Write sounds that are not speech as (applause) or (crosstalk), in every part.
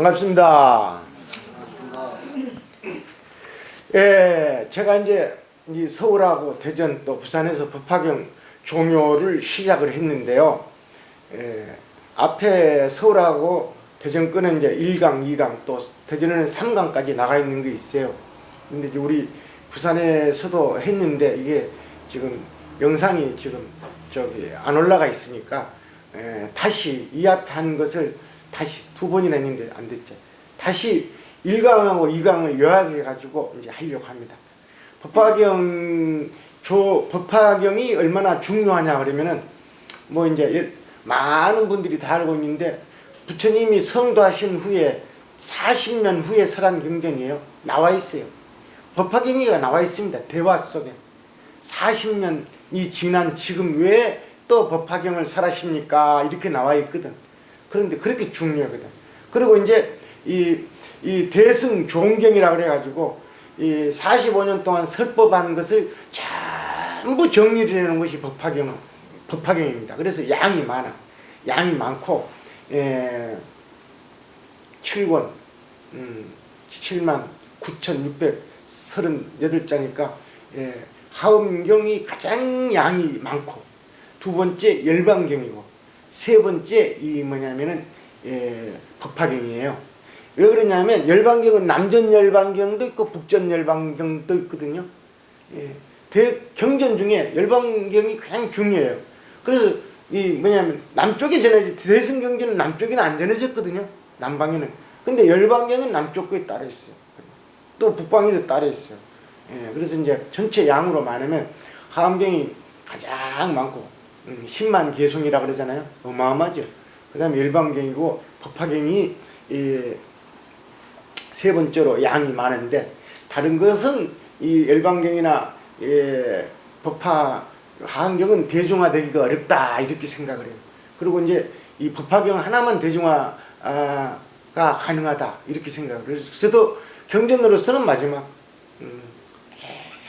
반갑습니다. 예, 제가 이제 이 서울하고 대전 또 부산에서 법화경 종료를 시작을 했는데요. 예, 앞에 서울하고 대전 거는 이제 1강, 2강 또 대전에는 3강까지 나가 있는 게 있어요. 근데 이제 우리 부산에서도 했는데 이게 지금 영상이 지금 저기 안 올라가 있으니까 예, 다시 이 앞에 한 것을 다시 두 번이나 했는데 안 됐죠. 다시 1강하고 2강을 요약해 가지고 이제 하려고 합니다. 법화경 조 법화경이 얼마나 중요하냐 그러면은 뭐 이제 예- 많은 분들이 다 알고 있는데 부처님이 성도하신 후에 40년 후에 설한 경전이에요. 나와 있어요. 법화경이가 나와 있습니다. 대화 속에 40년이 지난 지금 왜 또 법화경을 설하십니까? 이렇게 나와 있거든. 그런데 그렇게 중요하거든. 그리고 이제 이, 이 대승 종경이라 그래가지고 이 45년 동안 설법한 것을 전부 정리를 해놓은 것이 법화경, 법화경입니다. 그래서 양이 많아. 양이 많고, 예, 7권, 음, 7만 9,638장이니까, 예, 하음경이 가장 양이 많고, 두 번째 열반경이고, 세 번째 이 뭐냐면은, 예, 법화경이에요. 왜 그러냐면 열반경은 남전 열반경도 있고 북전 열반경도 있거든요. 예, 대, 경전 중에 열반경이 가장 중요해요. 그래서 이 뭐냐면 남쪽에 전해지 대승 경전은 남쪽에는 안 전해졌거든요. 남방에는. 근데 열반경은 남쪽 거에 따라 있어요. 또 북방에도 따라 있어요. 예, 그래서 이제 전체 양으로 말하면 하암경이 가장 많고 음, 10만 개송이라 그러잖아요. 어마어마하죠. 그 다음에 열반경이고 법화경이 이, 세 번째로 양이 많은데 다른 것은 이 열반경이나 예, 법화 하안경은 대중화되기가 어렵다 이렇게 생각을 해요. 그리고 이제 이 법화경 하나만 대중화가 가능하다 이렇게 생각을 해요. 그래서 저도 경전으로서는 마지막 음,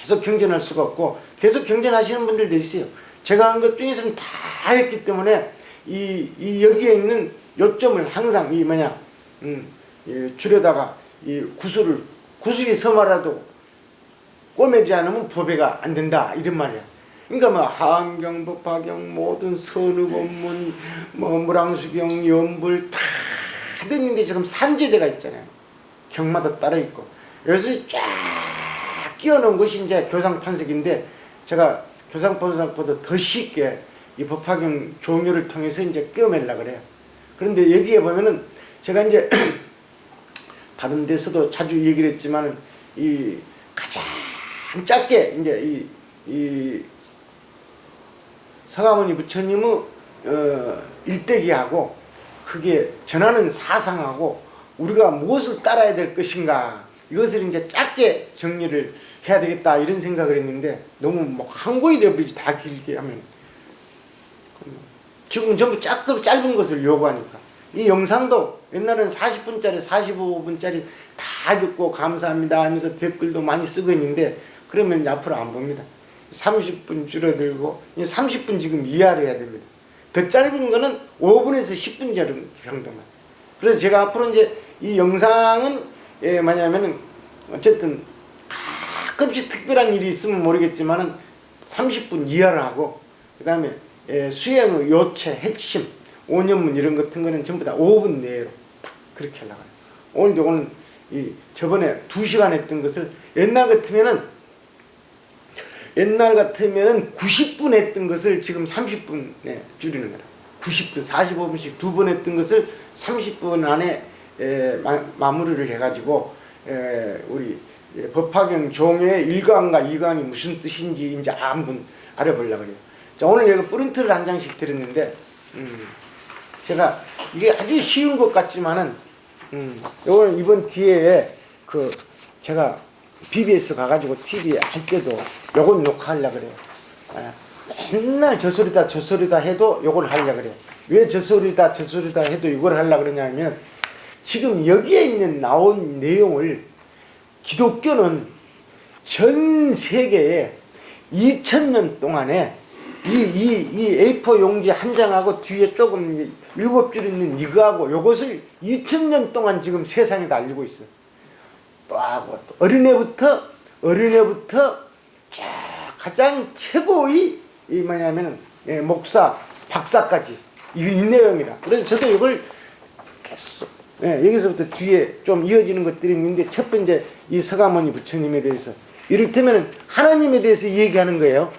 계속 경전할 수가 없고 계속 경전하시는 분들도 있어요. 제가 한 것 중에서는 다 했기 때문에 이, 이 여기에 있는 요점을 항상 이 뭐냐 음, 예, 줄여다가 이 구슬을 구슬이 서마라도 꼬매지 않으면 법회가 안 된다 이런 말이야. 그러니까 뭐 하안경, 법화경, 모든 선의법문, 뭐 무랑수경, 연불 다 됐는데 지금 산제대가 있잖아요. 경마다 따로 있고 여기서 쫙 끼워놓은 것이 이제 교상 판석인데 제가 교상판석보다 더 쉽게 이 법화경 종료를 통해서 이제 끼워매려 그래요. 그런데 여기에 보면은 제가 이제 (clears throat) 다른 데서도 자주 얘기를 했지만 이 가장 짧게 이제 이, 이 서가모니 부처님의 어, 일대기하고 그게 전하는 사상하고 우리가 무엇을 따라야 될 것인가 이것을 이제 짧게 정리를 해야 되겠다 이런 생각을 했는데 너무 뭐한 권이 되어버리지 다 길게 하면. 지금 전부 짧고 짧은 것을 요구하니까. 이 영상도 옛날에는 40분짜리 45분짜리 다 듣고 감사합니다 하면서 댓글도 많이 쓰고 있는데 그러면 앞으로 안 봅니다. 30분 줄어들고 이 30분 지금 이하로 해야 됩니다. 더 짧은 거는 5분에서 10분 정도만. 그래서 제가 앞으로 이제 이 영상은 예, 뭐냐면은 어쨌든 가끔씩 특별한 일이 있으면 모르겠지만은 30분 이하로 하고 그 다음에 예, 수행의 요체, 핵심, 5년문 이런 같은 거는 전부 다 5분 내로 딱 그렇게 하려고 해요. 오늘도 오늘 이 저번에 2시간 했던 것을 옛날 같으면은 옛날 같으면은 90분 했던 것을 지금 30분에 줄이는 거라. 90분, 45분씩 두 번 했던 것을 30분 안에 에, 마, 마무리를 해가지고 에, 우리 예, 법화경 종의 1강과 2강이 무슨 뜻인지 이제 한번 알아보려고 그래요. 자, 오늘 여기 프린트를 한 장씩 드렸는데, 음, 제가 이게 아주 쉬운 것 같지만은, 음, 요거는 이번 기회에 그 제가 BBS 가가지고 TV 할 때도 요건 녹화하려고 그래요. 아, 맨날 저 소리다 저 소리다 해도 요걸 하려고 그래요. 왜 저 소리다 저 소리다 해도 이걸 하려고 그러냐면 지금 여기에 있는 나온 내용을 기독교는 전 세계에 2000년 동안에 이, 이, 이 A4 용지 한 장하고 뒤에 조금 일곱 줄 있는 이거하고 요것을 2000년 동안 지금 세상에 다 알리고 있어. 또 하고 또 어린애부터 어린애부터 자, 가장 최고의 이 뭐냐면은 예, 목사 박사까지 이, 이 내용이다. 그래서 저도 이걸 계속 예, 여기서부터 뒤에 좀 이어지는 것들이 있는데 첫 번째 이 서가모니 부처님에 대해서 이를테면 하나님에 대해서 얘기하는 거예요.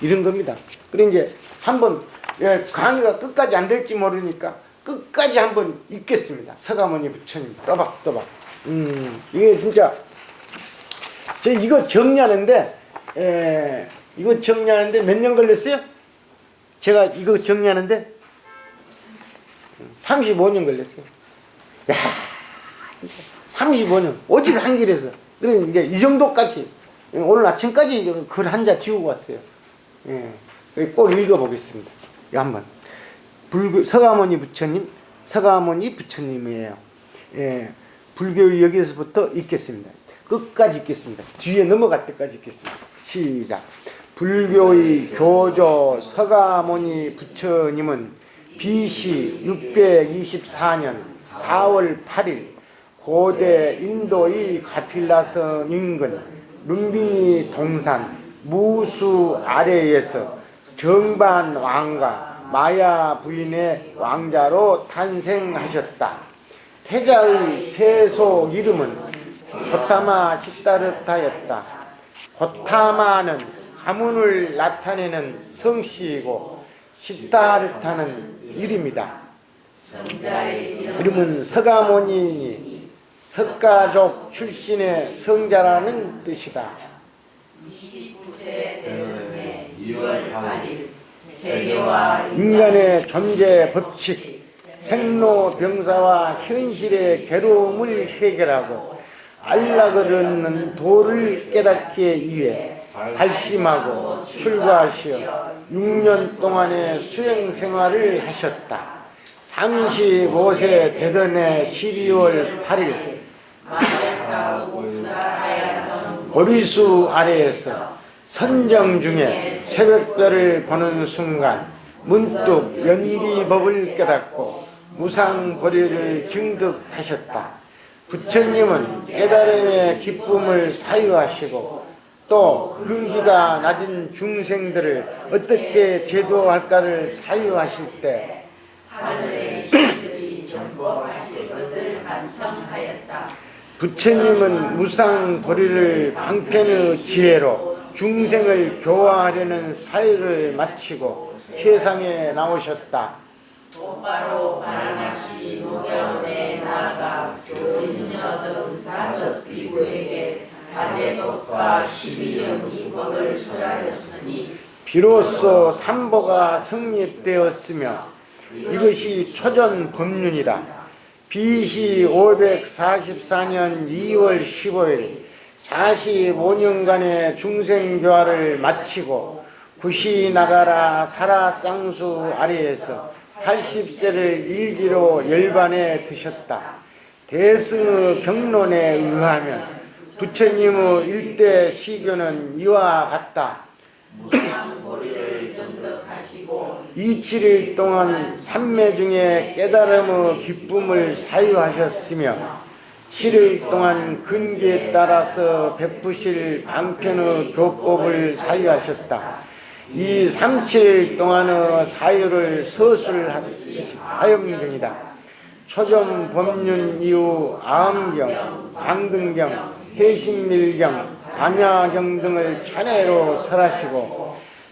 이런 겁니다. 그래 이제 한번 예, 강의가 끝까지 안 될지 모르니까 끝까지 한번 읽겠습니다. 서가모니 부처님 또박또박. 음 이게 진짜 저 이거 정리하는데 에, 이거 정리하는데 몇 년 걸렸어요? 제가 이거 정리하는데 35년 걸렸어요. 야, 35년 오직 한 길에서 그래 이제 이 정도까지 오늘 아침까지 글 한 자 지우고 왔어요. 예, 꼭 읽어보겠습니다. 한번 불교 서가모니 부처님 서가모니 부처님이에요. 예, 불교의 여기서부터 읽겠습니다. 끝까지 읽겠습니다. 뒤에 넘어갈 때까지 읽겠습니다. 시작. 불교의 교조 서가모니 부처님은 BC 624년 4월 8일 고대 인도의 가필라성 인근 룸비니 동산 무수 아래에서 정반 왕과 마야 부인의 왕자로 탄생하셨다. 태자의 세속 이름은 고타마 시다르타였다. 고타마는 가문을 나타내는 성씨이고 시다르타는 이름이다. 이름은 서가모니니 석가족 출신의 성자라는 뜻이다. 2월 8일 세계와 인간의 존재 법칙, 생로병사와 현실의 괴로움을 해결하고 안락을 얻는 도를 깨닫기 위해 발심하고 출가하시어 6년 동안의 수행 생활을 하셨다. 35세 되던 해 12월 8일 보리수 아래에서 선정 중에 새벽별을 보는 순간 문득 연기법을 깨닫고 무상보리를 증득하셨다. 부처님은 깨달음의 기쁨을 사유하시고 또 근기가 낮은 중생들을 어떻게 제도할까를 사유하실 때 부처님은 무상 보리를 방편의 지혜로 중생을 교화하려는 사유를 마치고 세상에 나오셨다. 곧바로 바라나시 노경원에 나아가 등 다섯 비구에게 자제법과 십이연 이법을 설하셨으니 비로소 삼보가 성립되었으며 이것이 초전 법륜이다. BC 544년 2월 15일 45년간의 중생교화를 마치고 구시 나가라 사라 쌍수 아래에서 80세를 일기로 열반에 드셨다. 대승의 경론에 의하면 부처님의 일대 시교는 이와 같다. 27일 동안 삼매 중에 깨달음의 기쁨을 사유하셨으며 7일 동안 근기에 따라서 베푸실 방편의 교법을 사유하셨다. 이 37일 동안의 사유를 서술하염경이다. 초점 법륜 이후 아음경, 방등경, 해신밀경, 반야경 등을 차례로 설하시고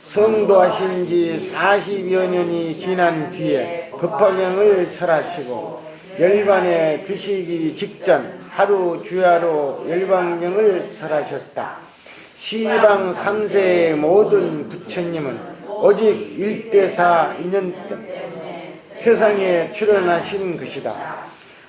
성도하신 지 40여 년이 지난 뒤에 법화경을 설하시고 열반에 드시기 직전 하루 주야로 열반경을 설하셨다. 시방 3세의 모든 부처님은 오직 일대사 인연 세상에 출현하신 것이다.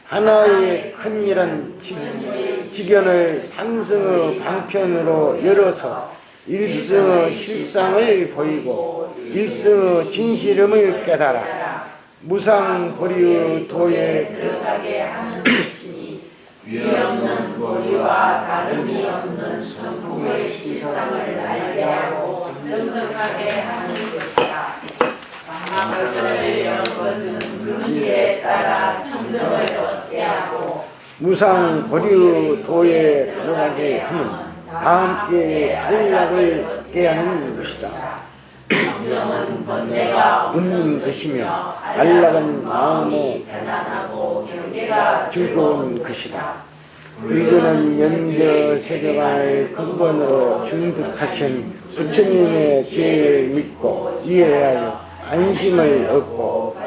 하나의 큰 일은 지- 지견을 삼승의 방편으로 열어서 일스 실상을 보이고 일스 진실음을 깨달아 무상 보리의 도에 들어가게 하는 것이니 위없는 보리와 다름이 없는 성품의 실상을 알게 하고 정등하게 하는 것이다. 방망을 연 것은 그문에 따라 정등을 얻게 하고 무상 보리의 도에 들어가게 하는 다 함께 안락을 깨하는 것이다. 성령은 번뇌가 웃는 것이며 안락은 마음의 편안하고 경계가 즐거운 것이다. 불교는 연결 세계관을 근본으로 중득하신 부처님의 지혜를 믿고 이해하여 안심을 얻고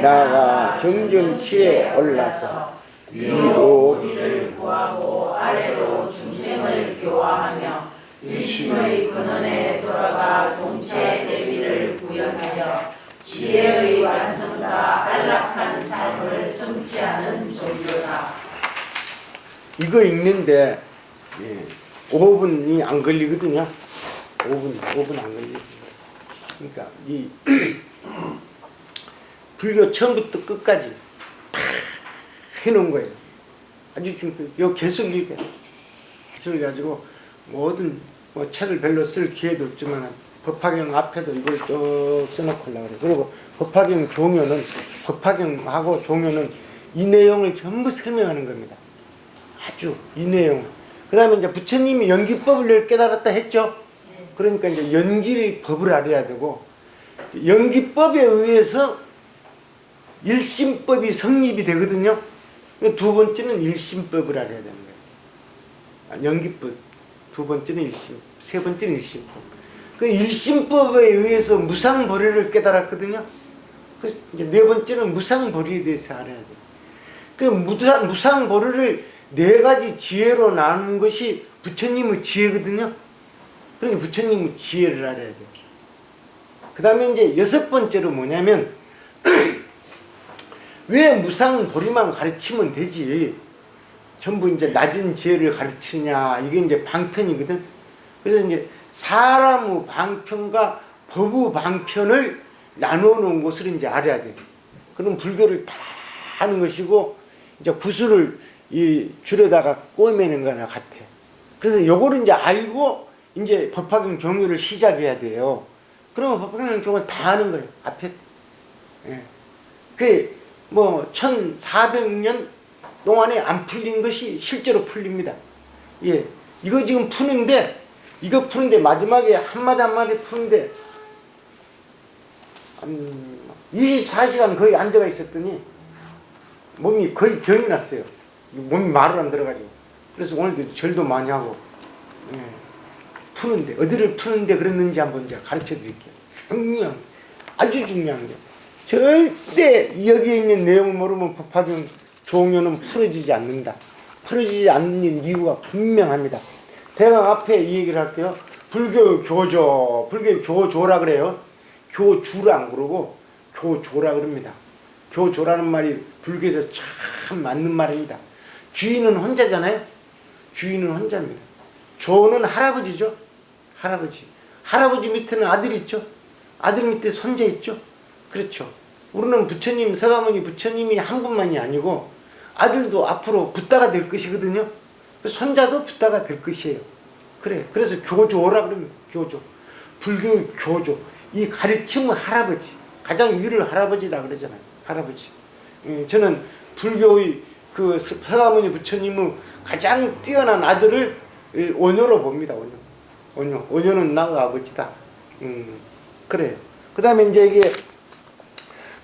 나아가 정정치에 올라서 위로 우리를 구하고 아래로 중생을 교화하며 일심의 근원에 돌아가 동체 대비를 구현하여 지혜의 완성과 안락한 삶을 성취하는 종교다. 이거 읽는데 예, 5분이 안 걸리거든요. 5분, 5분 안 걸리거든요. 그러니까 이 (clears throat) 불교 처음부터 끝까지 다 해놓은 거예요. 아주 좀, 요 계속 읽게. 계속 읽어가지고 모든 뭐 책을 별로 쓸 기회도 없지만 법화경 앞에도 이걸 쭉 써놓고 올라 그래요. 그리고 법화경 종료는 법화경하고 종료는 이 내용을 전부 설명하는 겁니다. 아주 이 내용. 그 다음에 이제 부처님이 연기법을 깨달았다 했죠. 그러니까 이제 연기의 법을 알아야 되고 연기법에 의해서 일심법이 성립이 되거든요. 두 번째는 일심법을 알아야 되는 거예요. 아, 연기법. 두 번째는 일심. 세 번째는 일심법. 그 일심법에 의해서 무상보리를 깨달았거든요. 그래서 네 번째는 무상보리에 대해서 알아야 돼요. 그 무상, 무상보리를 네 가지 지혜로 나누는 것이 부처님의 지혜거든요. 그러니까 부처님의 지혜를 알아야 돼요. 그 다음에 이제 여섯 번째로 뭐냐면, (clears throat) 왜 무상 보리만 가르치면 되지? 전부 이제 낮은 지혜를 가르치냐, 이게 이제 방편이거든. 그래서 이제 사람의 방편과 법의 방편을 나누어 놓은 것을 이제 알아야 돼. 그럼 불교를 다 하는 것이고, 이제 구슬을 이 줄에다가 꼬매는 거나 같아. 그래서 요거를 이제 알고 이제 법화경 종료를 시작해야 돼요. 그러면 법화경 종료 다 하는 거예요. 앞에. 예. 그, 뭐, 1400년 동안에 안 풀린 것이 실제로 풀립니다. 예. 이거 지금 푸는데, 이거 푸는데 마지막에 한마디 한마디 푸는데, 한 24시간 거의 앉아가 있었더니, 몸이 거의 병이 났어요. 몸이 말을 안 들어가지고. 그래서 오늘도 절도 많이 하고, 예. 푸는데, 어디를 푸는데 그랬는지 한번 제가 가르쳐 드릴게요. 중요한, 아주 중요한 게. 절대 여기에 있는 내용을 모르면 법화경 종료는 풀어지지 않는다. 풀어지지 않는 이유가 분명합니다. 대강 앞에 이 얘기를 할게요. 불교 교조, 불교 교조라 그래요. 교주라 안 그러고 교조라 그럽니다. 교조라는 말이 불교에서 참 맞는 말입니다. 주인은 혼자잖아요. 주인은 혼자입니다. 조는 할아버지죠. 할아버지. 할아버지 밑에는 아들 있죠. 아들 밑에 손자 있죠. 그렇죠. 우리는 부처님, 서가모니 부처님이 한 분만이 아니고 아들도 앞으로 붓다가 될 것이거든요. 손자도 붓다가 될 것이에요. 그래. 그래서 교조라 그럽니다. 교조. 불교 교조. 이 가르침은 할아버지. 가장 위를 할아버지라 그러잖아요. 할아버지. 음, 저는 불교의 그 서가모니 부처님의 가장 뛰어난 아들을 원효로 봅니다. 원효. 원효. 원효는 나의 아버지다. 음, 그래요. 그 다음에 이제 이게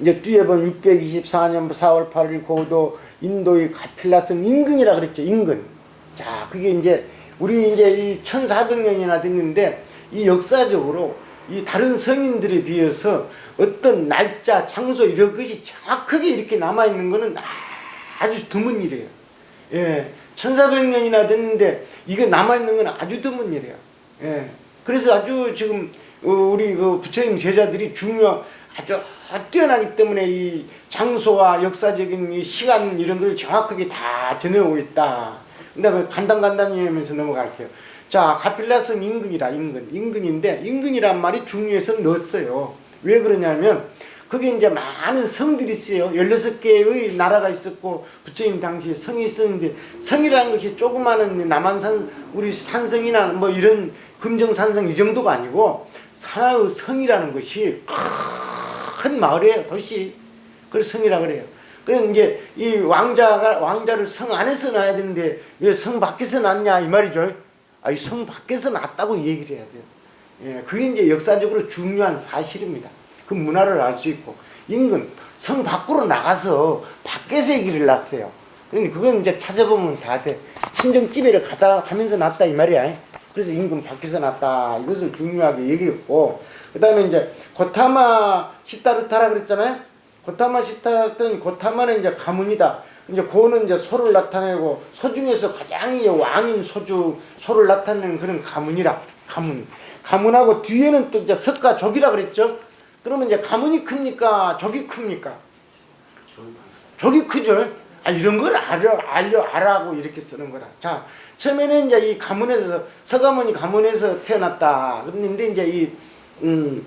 이제 뒤에 보면 624년 4월 8일 고도 인도의 가필라성 인근이라 그랬죠. 인근. 자, 그게 이제 우리 이제 이 1400년이나 됐는데 이 역사적으로 이 다른 성인들에 비해서 어떤 날짜, 장소 이런 것이 정확하게 이렇게 남아 있는 거는 아주 드문 일이에요. 예. 1400년이나 됐는데 이거 남아 있는 건 아주 드문 일이에요. 예. 그래서 아주 지금 어, 우리 그 부처님 제자들이 중요 아주 뛰어나기 때문에 이 장소와 역사적인 이 시간 이런 걸 정확하게 다 전해오고 있다. 근데 뭐 간단간단히 하면서 넘어갈게요. 자, 가필라성 인근이라 인근. 인근인데 인근이란 말이 중요해서 넣었어요. 왜 그러냐면 그게 이제 많은 성들이 있어요. 16개의 나라가 있었고 부처님 당시에 성이 있었는데 성이라는 것이 조그마한 남한산 우리 산성이나 뭐 이런 금정산성 이 정도가 아니고 산하의 성이라는 것이 큰 마을이에요. 도시. 그래서 성이라 그래요. 그럼 이제 이 왕자가 왕자를 성 안에서 낳아야 되는데 왜 성 밖에서 낳냐 이 말이죠. 아이 성 밖에서 낳았다고 얘기를 해야 돼요. 예, 그게 이제 역사적으로 중요한 사실입니다. 그 문화를 알 수 있고 임금 성 밖으로 나가서 밖에서 얘기를 낳았어요. 그러니 그건 이제 찾아보면 다 돼. 친정집에를 가다 가면서 낳았다 이 말이야. 그래서 임금 밖에서 낳았다. 이것을 중요하게 얘기했고 그 다음에 이제 고타마 시타르타라 그랬잖아요. 고타마 시타르타는 고타마는 이제 가문이다. 이제 고는 이제 소를 나타내고 소 중에서 가장 왕인 소주 소를 나타내는 그런 가문이라 가문. 가문하고 뒤에는 또 이제 석가 족이라 그랬죠. 그러면 이제 가문이 큽니까? 족이 큽니까? 족이 크죠. 아 이런 걸 알려 알려 알아고 이렇게 쓰는 거라. 자 처음에는 이제 이 가문에서 서가문이 가문에서 태어났다. 그런데 이제 이 음,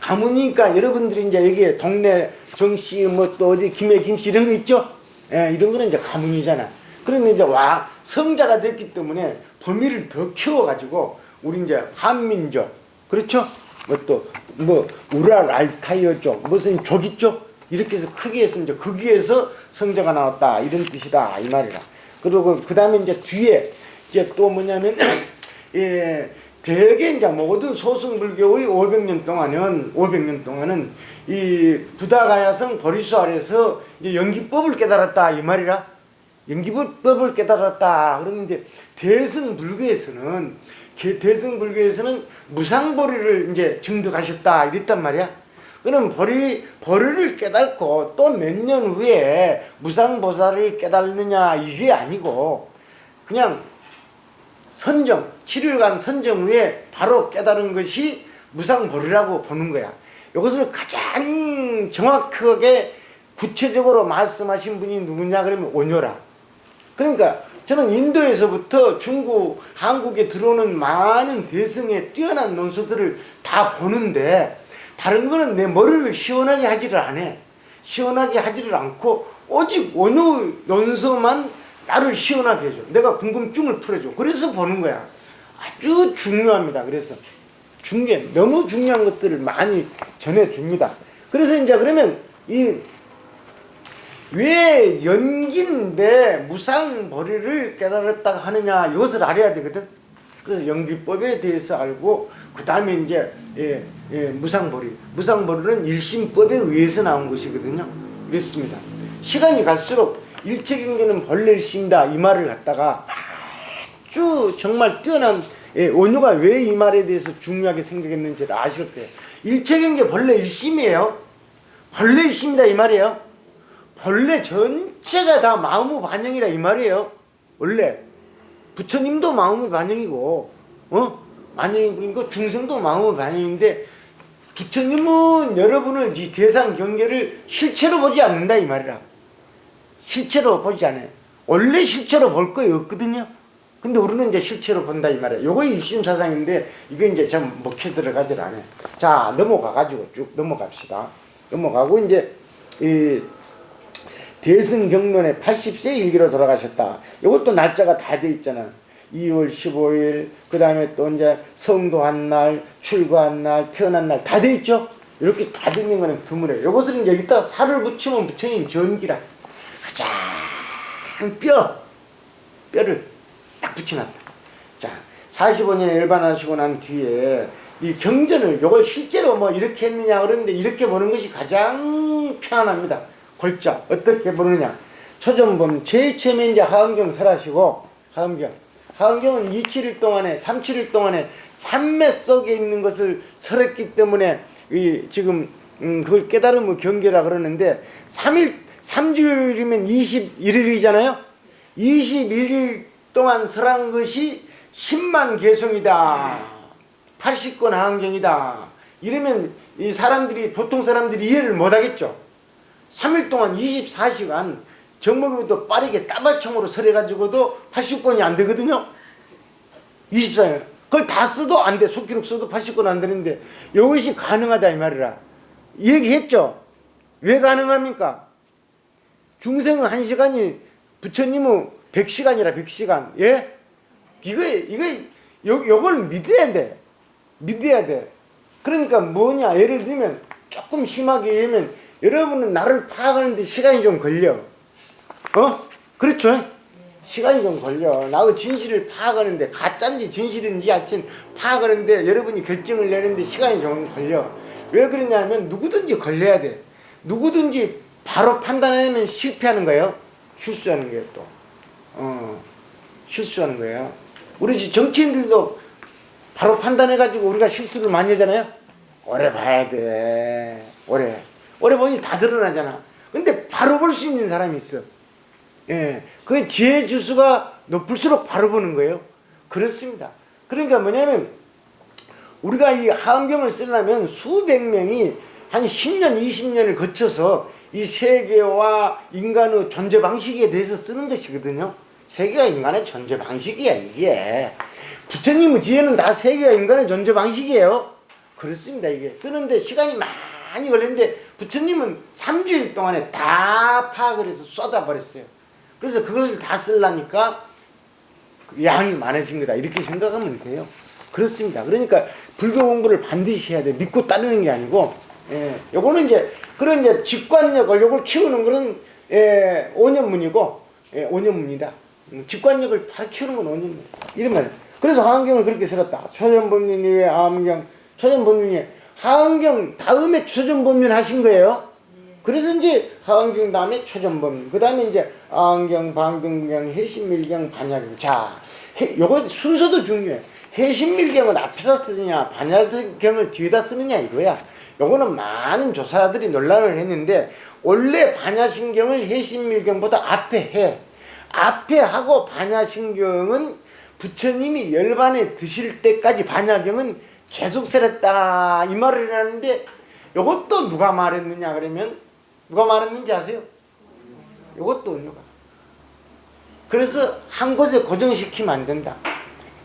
가문이니까 여러분들이 이제 여기에 동네 정씨 뭐 또 어디 김해 김씨 이런 거 있죠? 예, 이런 거는 이제 가문이잖아. 그런데 이제 와 성자가 됐기 때문에 범위를 더 키워가지고 우리 이제 한민족 그렇죠? 뭐 또 뭐 우랄 알타이어족 무슨 족 있죠? 이렇게 해서 크게 해서 이제 거기에서 성자가 나왔다 이런 뜻이다 이 말이라. 그리고 그 다음에 이제 뒤에 이제 또 뭐냐면 (clears throat) 예. 대개 이제 모든 소승불교의 500년 동안은 500년 동안은 이 부다가야성 보리수 아래서 이제 연기법을 깨달았다 이 말이라 연기법을 깨달았다 그러는데 대승 불교에서는 개- 대승 불교에서는 무상보리를 이제 증득하셨다 이랬단 말이야. 그럼 보리 보리를 깨닫고 또 몇 년 후에 무상보살을 깨달느냐 이게 아니고 그냥 선정, 7일간 선정 후에 바로 깨달은 것이 무상보리라고 보는 거야. 이것을 가장 정확하게 구체적으로 말씀하신 분이 누구냐 그러면 오녀라. 그러니까 저는 인도에서부터 중국, 한국에 들어오는 많은 대승의 뛰어난 논수들을 다 보는데 다른 거는 내 머리를 시원하게 하지를 않아. 시원하게 하지를 않고 오직 원효 논서만 나를 시원하게 해줘. 내가 궁금증을 풀어줘. 그래서 보는 거야. 아주 중요합니다. 그래서 중요해. 너무 중요한 것들을 많이 전해줍니다. 그래서 이제 그러면 이 왜 연기인데 무상벌이를 깨달았다 하느냐 이것을 알아야 되거든. 그래서 연기법에 대해서 알고 그 다음에 이제 예, 예, 무상벌이 무상벌이는 일심법에 의해서 나온 것이거든요. 그랬습니다. 시간이 갈수록 일체경계는 벌레를 쉰다 이 말을 갖다가 아주 정말 뛰어난 예, 원효가 왜 이 말에 대해서 중요하게 생각했는지를 아실 거예요. 일체경계 벌레 일심이에요. 벌레 일심이다 이 말이에요. 벌레 전체가 다 마음의 반영이라 이 말이에요. 원래 부처님도 마음의 반영이고, 어? 반영이고 중생도 마음의 반영인데 부처님은 여러분을 이 대상 경계를 실체로 보지 않는다 이 말이라. 실체로 보지 않아요. 원래 실체로 볼 거에 없거든요. 근데 우리는 이제 실체로 본다 이 말이에요. 요거 일심사상인데 이게 이제 참 먹혀 들어가질 않아요. 자 넘어가 가지고 쭉 넘어갑시다. 넘어가고 이제 이 대승경론에 80세 일기로 돌아가셨다. 이것도 날짜가 다 돼 있잖아. 2월 15일, 그 다음에 또 이제 성도한 날, 출가한 날, 태어난 날 다 돼 있죠? 이렇게 다돼 있는 거는 드물어요. 이것을 이제 여기다 살을 붙이면 부처님 전기라. 가장 뼈, 뼈를 딱 붙여놨다. 자, 45년 일반하시고 난 뒤에 이 경전을 요걸 실제로 뭐 이렇게 했느냐 그러는데 이렇게 보는 것이 가장 편안합니다. 골자 어떻게 보느냐 보면 제일 처음에 이제 하은경 설하시고 하은경 하은경은 27일 동안에 37일 동안에 삼매 속에 있는 것을 설했기 때문에 이 지금 음 그걸 깨달음의 경계라 그러는데 3일 3주일이면 21일이잖아요 21일 동안 설한 것이 10만 개송이다 80권 하은경이다 이러면 이 사람들이 보통 사람들이 이해를 못 하겠죠 3일 동안 24시간 정목이도 빠르게 따발총으로 설해 가지고도 80권이 안 되거든요. 24일. 그걸 다 써도 안 돼. 속기록 써도 80권 안 되는데 이것이 가능하다 이 말이라. 얘기했죠. 왜 가능합니까? 중생은 한 시간이 부처님은 100시간이라 100시간. 예? 이거 이거 요 요걸 믿어야 돼. 믿어야 돼. 그러니까 뭐냐? 예를 들면 조금 심하게 얘기하면 여러분은 나를 파악하는데 시간이 좀 걸려. 어? 그렇죠? 시간이 좀 걸려. 나의 진실을 파악하는데 가짜인지 진실인지 하여튼 파악하는데 여러분이 결정을 내는데 시간이 좀 걸려. 왜 그러냐면 누구든지 걸려야 돼. 누구든지 바로 판단하면 실패하는 거예요. 실수하는 거예요 또. 어, 실수하는 거예요. 우리 지- 정치인들도 바로 판단해가지고 우리가 실수를 많이 하잖아요. 오래 봐야 돼. 오래. 오래 보니 다 드러나잖아. 근데 바로 볼 수 있는 사람이 있어. 예. 그 지혜 지수가 높을수록 바로 보는 거예요. 그렇습니다. 그러니까 뭐냐면 우리가 이 하음경을 쓰려면 수백 명이 한 10년, 20년을 거쳐서 이 세계와 인간의 존재 방식에 대해서 쓰는 것이거든요. 세계와 인간의 존재 방식이야, 이게. 부처님의 지혜는 다 세계와 인간의 존재 방식이에요. 그렇습니다, 이게. 쓰는데 시간이 많이 걸리는데 부처님은 3주일 동안에 다 파악을 해서 쏟아버렸어요. 그래서 그것을 다 쓰려니까 양이 많아진 거다. 이렇게 생각하면 돼요. 그렇습니다. 그러니까 불교 공부를 반드시 해야 돼. 믿고 따르는 게 아니고, 예, 요거는 이제, 그런 이제 직관력을 요걸 키우는 거는, 예, 5년문이고, 예, 5년문이다. 음, 직관력을 바로 키우는 건 5년문. 이런 말. 그래서 하은경을 그렇게 쓸었다. 초전법륜 이외 하은경, 초전법륜이 하은경 다음에 초전법륜 하신 거예요. 그래서 이제 하은경 다음에 초전법륜, 그 다음에 이제 하은경, 방등경, 해신밀경, 반야경. 자, 해, 요거 순서도 중요해. 해신밀경을 앞에서 쓰느냐, 반야경을 뒤에다 쓰느냐 이거야. 요거는 많은 조사들이 논란을 했는데 원래 반야신경을 해신밀경보다 앞에 해. 앞에 하고 반야신경은 부처님이 열반에 드실 때까지 반야경은 계속 세렸다 이 말을 하는데 요것도 누가 말했느냐 그러면 누가 말했는지 아세요? 요것도 은유가. 그래서 한 곳에 고정시키면 안 된다.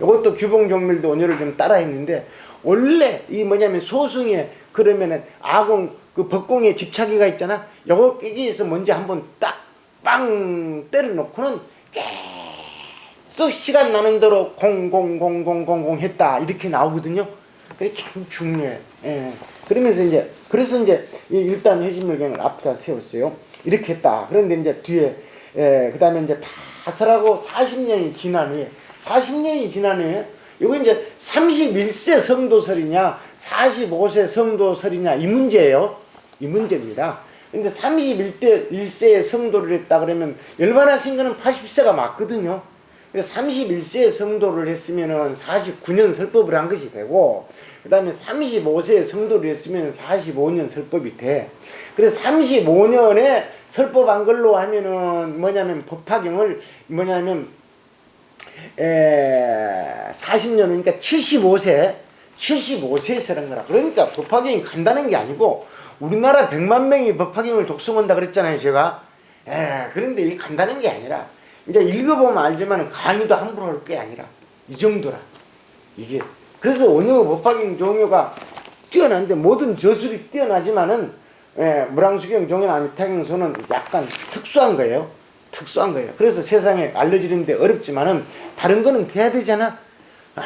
이것도 규봉 종밀도 언어를 좀 따라 했는데 원래 이 뭐냐면 소승에 그러면은 아공 그 법공에 집착이가 있잖아. 요거 끼기에서 먼저 한번 딱 빵 때려놓고는 계속 시간 나는 대로 공공공공공공 했다 이렇게 나오거든요. 그게 참 중요해. 예. 그러면서 이제 그래서 이제 이 일단 해진물경을 앞에다 세웠어요. 이렇게 했다. 그런데 이제 뒤에 예, 그다음에 이제 다 설하고 40년이 지난 후에 40년이 지난 후에 이거 이제 31세 성도설이냐 45세 성도설이냐 이 문제예요. 이 문제입니다. 근데 31대 1세에 성도를 했다 그러면 열반하신 거는 80세가 맞거든요. 그래서 31세에 성도를 했으면은 49년 설법을 한 것이 되고, 그 다음에 35세에 성도를 했으면 45년 설법이 돼. 그래서 35년에 설법한 걸로 하면은 뭐냐면 법화경을 뭐냐면 에 40년이니까 75세 75세에 쓰는 거라. 그러니까 법화경이 간다는 게 아니고 우리나라 100만 명이 법화경을 독송한다 그랬잖아요, 제가. 에 그런데 이게 간다는 게 아니라 이제 읽어보면 알지만 강의도 함부로 할 게 아니라 이 정도라. 이게 그래서 원효 법화경 종효가 뛰어난데 모든 저술이 뛰어나지만은 예, 무랑수경 종현 안타경소는 약간 특수한 거예요. 특수한 거예요. 그래서 세상에 알려지는데 어렵지만은 다른 거는 돼야 되잖아. 아,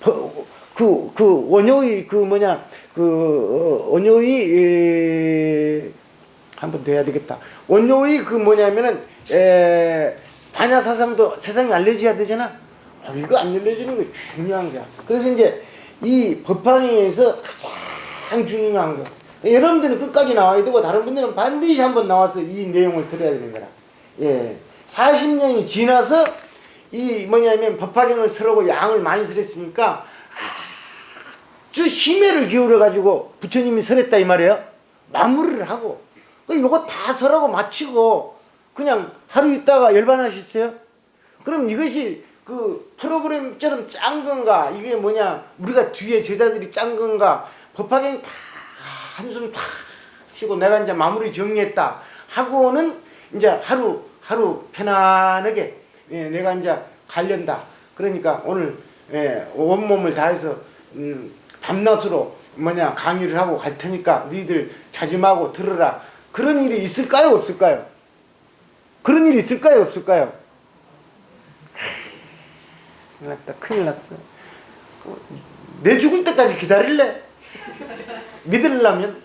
버- 그, 그 원효의 그 뭐냐 그 어, 원효의 에, 한번 돼야 되겠다. 원효의 그 뭐냐면은 에, 반야 사상도 세상에 알려져야 되잖아. 아, 이거 안 알려지는 게 중요한 거야. 그래서 이제 이 법화경에서 가장 중요한 거. 여러분들은 끝까지 나와야 되고 다른 분들은 반드시 한번 나와서 이 내용을 들어야 되는 거라. 예. 40년이 지나서 이 뭐냐면 법화경을 설하고 양을 많이 설했으니까 아주 심혈을 기울여 가지고 부처님이 설했다 이 말이에요. 마무리를 하고 그럼 요거 다 설하고 마치고 그냥 하루 있다가 열반하셨어요? 그럼 이것이 그 프로그램처럼 짠 건가? 이게 뭐냐? 우리가 뒤에 제자들이 짠 건가? 법화경 다 한숨 탁 쉬고 내가 이제 마무리 정리했다 하고는 이제 하루 하루 편안하게 예, 내가 이제 갈련다. 그러니까 오늘 예, 온몸을 다해서 음, 밤낮으로 뭐냐 강의를 하고 갈 테니까 너희들 자지 말고 들으라. 그런 일이 있을까요? 없을까요? 그런 일이 있을까요? 없을까요? 큰일 났다. 큰일 났어. 내 죽을 때까지 기다릴래? 믿으려면?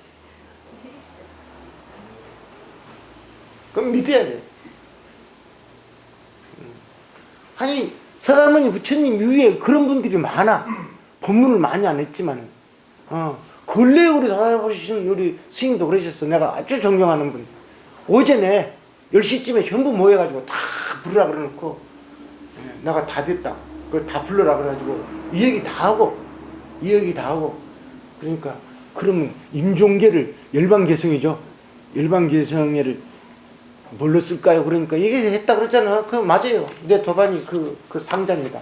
그럼 믿어야 돼. 음. 아니 서가모니 부처님 이후에 그런 분들이 많아. 법문을 많이 안 했지만은 어 근래 우리 다보시는 우리 스님도 그러셨어. 내가 아주 존경하는 분. 오전에 10시쯤에 전부 모여가지고 다 부르라 그래놓고 예, 내가 다 됐다. 그걸 다 불러라 그래가지고 이 얘기 다 하고 이 얘기 다 하고 그러니까 그러면 임종계를 열반개성이죠. 열반개성회를 뭘로 쓸까요? 그러니까 얘기했다 그랬잖아. 그 맞아요. 내 도반이 그, 그 상자입니다.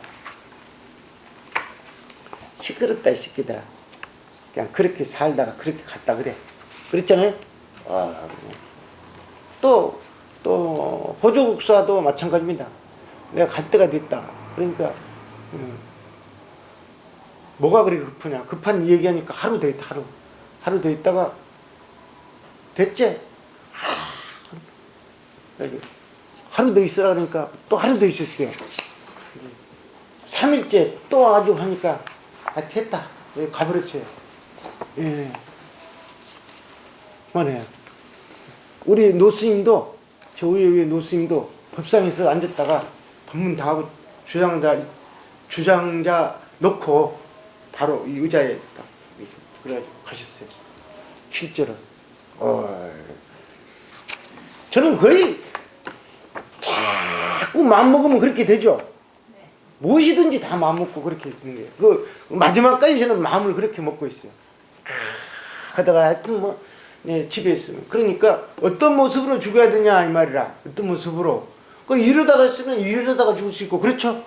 시끄럽다, 이 새끼들아. 그냥 그렇게 살다가 그렇게 갔다 그래. 그랬잖아요. 아, 또, 또, 보조국사도 마찬가지입니다. 내가 갈 때가 됐다. 그러니까, 음, 뭐가 그렇게 급하냐. 급한 얘기하니까 하루 더 있다, 하루. 하루 더 있다가, 됐지? 하루 더 있으라 그러니까 또 하루 더 있었어요. 3일째 또 와가지고 하니까 아 됐다. 가버렸어요. 예. 뭐네. 우리 노스님도 저 위에 위에 노스님도 법상에서 앉았다가 법문 다 하고 주장자 주장자 놓고 바로 이 의자에 딱 그래가지고 가셨어요. 실제로. 어. 저는 거의 자꾸 마음 먹으면 그렇게 되죠. 무엇이든지 다 마음 먹고 그렇게 있는 거예요. 그 마지막까지 저는 마음을 그렇게 먹고 있어요. 하다가 하여튼 뭐 네, 집에 있으면 그러니까 어떤 모습으로 죽어야 되냐 이 말이라 어떤 모습으로 그 이러다가 있으면 이러다가 죽을 수 있고 그렇죠.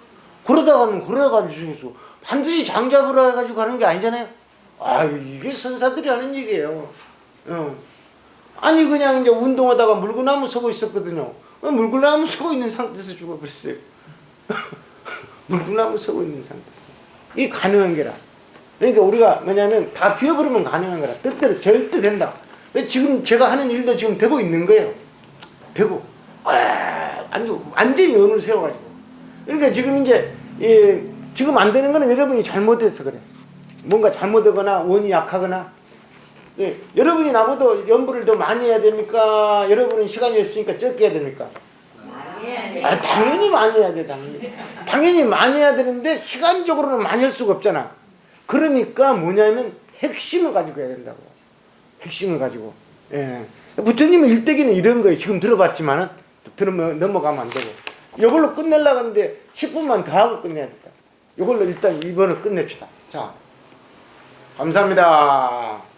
그러다가는 그러다가 죽을 수 반드시 장잡으러 해가지고 가는 게 아니잖아요. 아 이게 선사들이 하는 얘기예요. 어. 아니 그냥 이제 운동하다가 물구나무 서고 있었거든요. 어, 물구나무 서고 있는 상태에서 죽어버렸어요. (laughs) 물구나무 서고 있는 상태에서. 이 가능한 게라. 그러니까 우리가 뭐냐면 다 비워버리면 가능한 거라. 뜻대로 절대 된다. 지금 제가 하는 일도 지금 되고 있는 거예요. 되고. 아, 완전, 완전히 ön을 세워가지고. 그러니까 지금 이제, 이, 지금 안 되는 거는 여러분이 잘못해서 그래. 뭔가 잘못하거나 원이 약하거나 예, 여러분이 나보다 연구를 더 많이 해야 됩니까? 여러분은 시간이 없으니까 적게 해야 됩니까? 아, 당연히 많이 해야 돼, 당연히. 당연히 많이 해야 되는데 시간적으로는 많이 할 수가 없잖아. 그러니까 뭐냐면 핵심을 가지고 해야 된다고. 핵심을 가지고. 예. 부처님의 일대기는 이런 거예요. 지금 들어봤지만은 들으면 넘어가면 안 되고. 이걸로 끝내려고 하는데 10분만 더 하고 끝내야 된다. 이걸로 일단 이번을 끝냅시다. 자, 감사합니다.